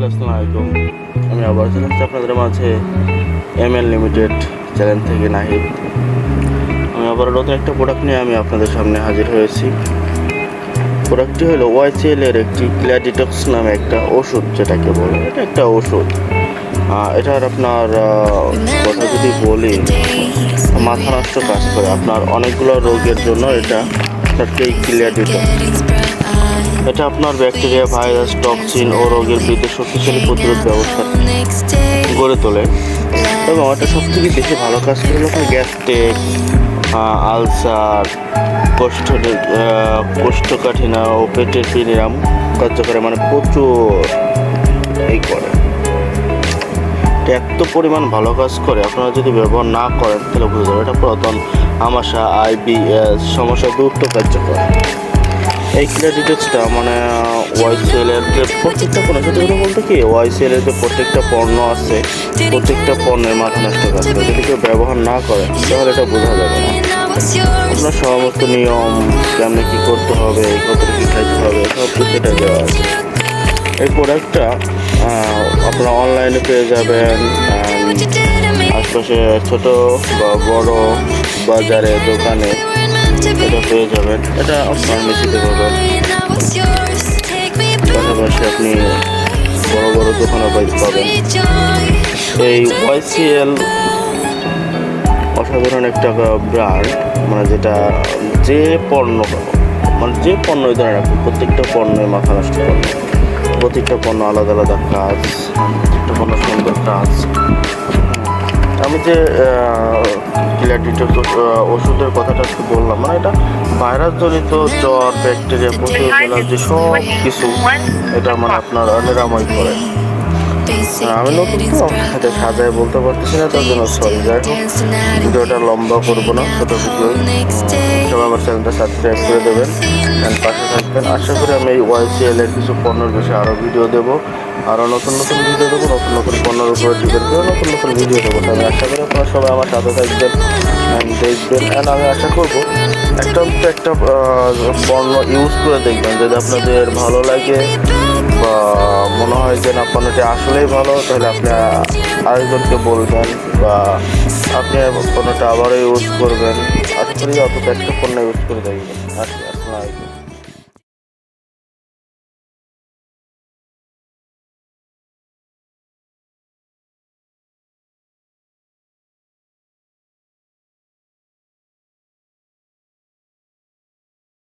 Hello আসসালামু আলাইকুম। আমি আবার আসছি আপনাদের মাঝে এম এল লিমিটেড চ্যানেল থেকে নাহিদ। আমি আবার নতুন একটা প্রোডাক্ট নিয়ে আমি আপনাদের সামনে হাজির হয়েছি। প্রোডাক্টটি হলো ওয়াইসিএল এর একটি ক্লিয়াডিটক্স নামে একটা ওষুধ, যেটাকে বলে এটা একটা ওষুধ। এটার আপনার কথা যদি বলি, মাথা নষ্ট কাজ করে। আপনার অনেকগুলো রোগের জন্য এটা আপনার এই ক্লিয়াডিটক্স এটা আপনার ব্যাকটেরিয়া ভাইরাস টক্সিন ও রোগের বিরুদ্ধে শক্তিশালী প্রতিরোধ ব্যবস্থা গড়ে তোলে। এবং এটা সব থেকে বেশি ভালো কাজ করে আপনার গ্যাস্ট্রিক আলসার কোষ্ঠ আহ, কোষ্ঠকাঠিন্য ও পেটের পিনিরাম কার্যকরে মানে প্রচুর এই করে। এত পরিমাণ ভালো কাজ করে আপনারা যদি ব্যবহার না করেন তাহলে বুঝতে যাবেন। এটা প্রথম আমাশা আইবিএস সমস্যা দূর তো কার্যকর। এই ক্রেডিটেক্সটা মানে ওয়াইসিএলের যে প্রত্যেকটা পণ্য সত্যি কথা বলতে কি ওয়াইসিএলের যে প্রত্যেকটা পণ্য আছে, প্রত্যেকটা পণ্যের মাথা নষ্ট কাজ করে যদি কেউ ব্যবহার না করে, তাহলে এটা বোঝা যাবে না। আপনার সমস্ত নিয়ম, কেমনে কী করতে হবে, কত কী খাইতে হবে, সব কিছু এটা দেওয়া আছে। এই প্রোডাক্টটা আপনারা অনলাইনে পেয়ে যাবেন আশপাশে ছোট বা বড় বাজারে, দোকানে এটা পেয়ে যাবেন। এটা ফার্মেসিতে পাবেন। পাশাপাশি আপনি বড় বড় দোকানে পাই- পাবেন। এই ওয়াইসিএল অসাধারণ একটা ব্র্যান্ড মানে যেটা যে পণ্য মানে যে পণ্য এই ধরনের রাখুন। প্রত্যেকটা পণ্যই মাথা নষ্ট পণ্য প্রত্যেকটা পণ্য আলাদা আলাদা কাজ। প্রত্যেকটা পণ্য সুন্দর কাজ। আমি যে ক্লিয়ারিটির ওষুধের কথাটা একটু বললাম। মানে এটা ভাইরাস জনিত জ্বর ব্যাকটেরিয়া প্রচুর যে সব কিছু এটা মানে আপনার নিরাময় করে। হ্যাঁ, আমি নতুন তো এটা সাজায় বলতে পারতেছি না তার জন্য সরি যাই হোক ভিডিওটা লম্বা করব না ছোটো ভিডিও। সবাই আমার চ্যানেলটা সাবস্ক্রাইব করে দেবেন অ্যান্ড পাশে থাকবেন। আশা করি আমি এই ওয়াইসিএল এর কিছু পণ্যের বিষয়ে আরও ভিডিও দেবো। আরও নতুন নতুন ভিডিও দেবো নতুন নতুন উপরে ডিপেন্ড নতুন নতুন ভিডিও দেবো। তো আমি আশা করি আপনারা সবাই আমার সাথে থাকবেন। দেখবেন। অ্যান্ড আমি আশা করব একটা একটা পণ্য ইউজ করে দেখবেন। যদি আপনাদের ভালো লাগে বা মনে হয় যে না, পণ্যটি আসলেই ভালো, তাহলে আপনি আরেকজনকে বলবেন বা আপনি পণ্যটা আবারও ইউজ করবেন। আশা করি অন্তত একটা পণ্য ইউজ করে দেখবেন।